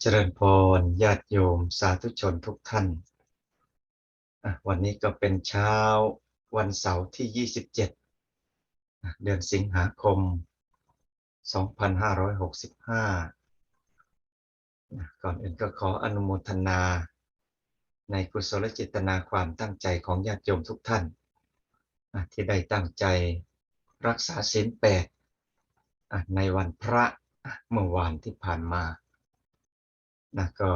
เจริญพรญาติโยมสาธุชนทุกท่าน วันนี้ก็เป็นเช้าวันเสาร์ที่ 27 เดือนสิงหาคม 2565อะก่อนอื่นก็ขออนุโมทนา ในกุศลจิตนาความตั้งใจของญาติโยมทุกท่าน ที่ได้ตั้งใจรักษาศีลแปดในวันพระเมื่อวานที่ผ่านมา นะก็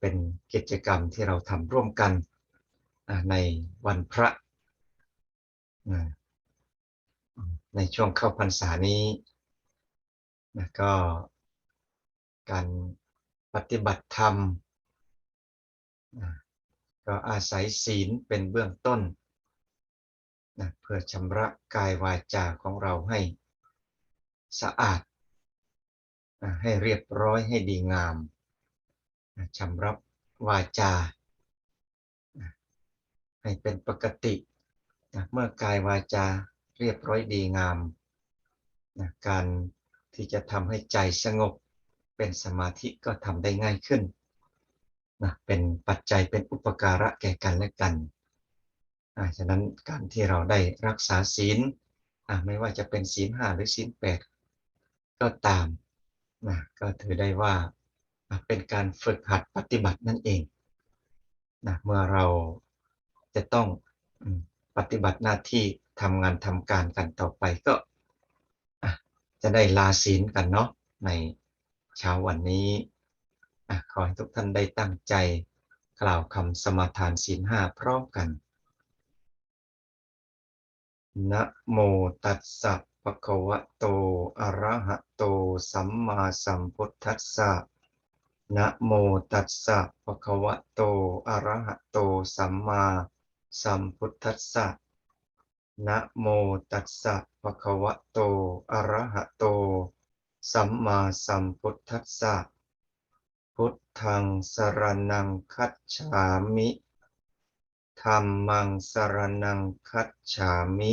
เป็นกิจกรรมที่เราทำร่วมกันในวันพระ ในช่วงเข้าพรรษานี้นะก็การปฏิบัติธรรมนะก็อาศัยศีลเป็นเบื้องต้นนะเพื่อชำระกายวาจาของเราให้สะอาด ให้เรียบร้อยให้ดีงามชำรับวาจา ให้เป็นปกติ เมื่อกายวาจาเรียบร้อยดีงาม การที่จะทำให้ใจสงบเป็นสมาธิก็ทำได้ง่ายขึ้นนะเป็นปัจจัยเป็นอุปการะแก่กันและกันฉะนั้นการที่เราได้รักษาศีลไม่ว่าจะเป็นศีลห้าหรือศีลแปดก็ตาม นะก็ถือได้ว่าเป็นการฝึกหัดปฏิบัตินั่นเองนะเมื่อเราจะต้องปฏิบัติหน้าที่ทำงานทำการกันต่อไปก็จะได้ลาศีลกันเนาะในเช้าวันนี้ขอให้ทุกท่านได้ตั้งใจกล่าวคำสมาทานศีลห้าพร้อมกันนะโมตัสสะ ภะคะวะโต อะระหะโต สัมมาสัมพุทธัสสะ นะโมตัสสะภะคะวะโต อะระหะโต สัมมาสัมพุทธัสสะ นะโมตัสสะภะคะวะโต อะระหะโต สัมมาสัมพุทธัสสะ พุทธังสรณังคัจฉามิ ธัมมังสรณังคัจฉามิ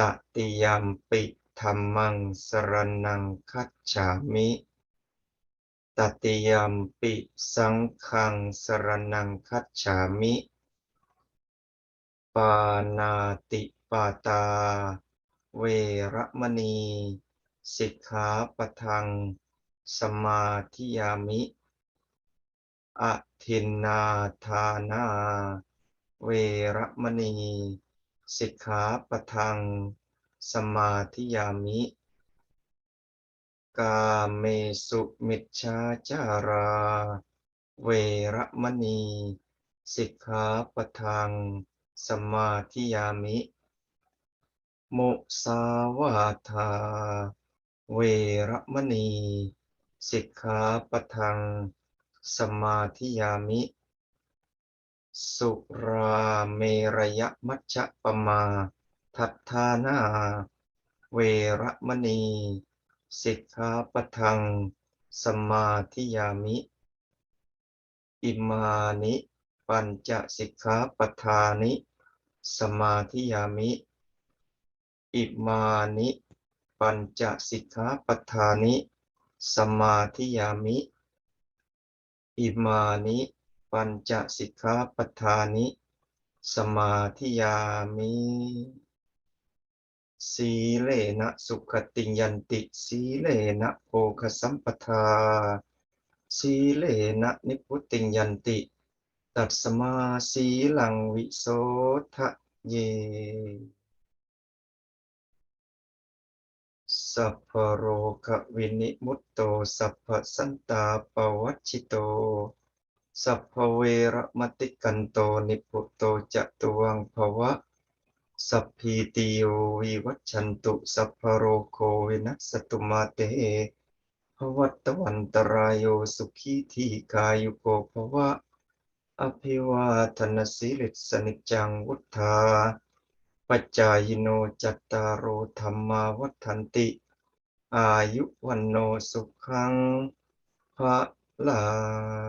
ตติยมปิธัมมังสรณังคัจฉามิตติยมปิสังฆังสรณังคัจฉามิ ปานาติปาตา เวระมณี สิกขาปะทัง สมาธิยามิอทินนาทานา เวระมณี สิกขาปทังสมาธิยามิ กาเมสุมิจฉาจารา เวระมณี สิกขาปทังสมาธิยามิมุสาวาทา เวระมณี สิกขาปทังสมาธิยามิ สุราเมรยมัชฌะปมา ทัฏฐานา เวระมณี สิกขาปะทัง สมาธิยามิ อิมานิ ปัญจสิกขาปทานิ สมาธิยามิ อิมานิ ปัญจสิกขาปทานิ สมาธิยามิ อิมานิ ปัญจสิกขาปทานิ สมาธิยามิสีเลนะสุขติยันติ สีเลนะโภคสัมปทา สีเลนะนิพุติยันติ ตัดสมาสีลังวิโสทะเย สัพพโรควินิมุตโต สัพพสันตาปวัชชิโต สัพเวระมติกันโตนิพุโตจะตวังภวะ สัพพีติโยวิวัชชันตุ สัพพโรโควินัสตุมาเตภวัตวันตรายโยสุขีทีกายุโกภวะ อภิวาทนสิริสนิจังวุธาปัจจายโนจัตตารโอธรรมาวัฏันติ อายุวันโนสุขังพระลัง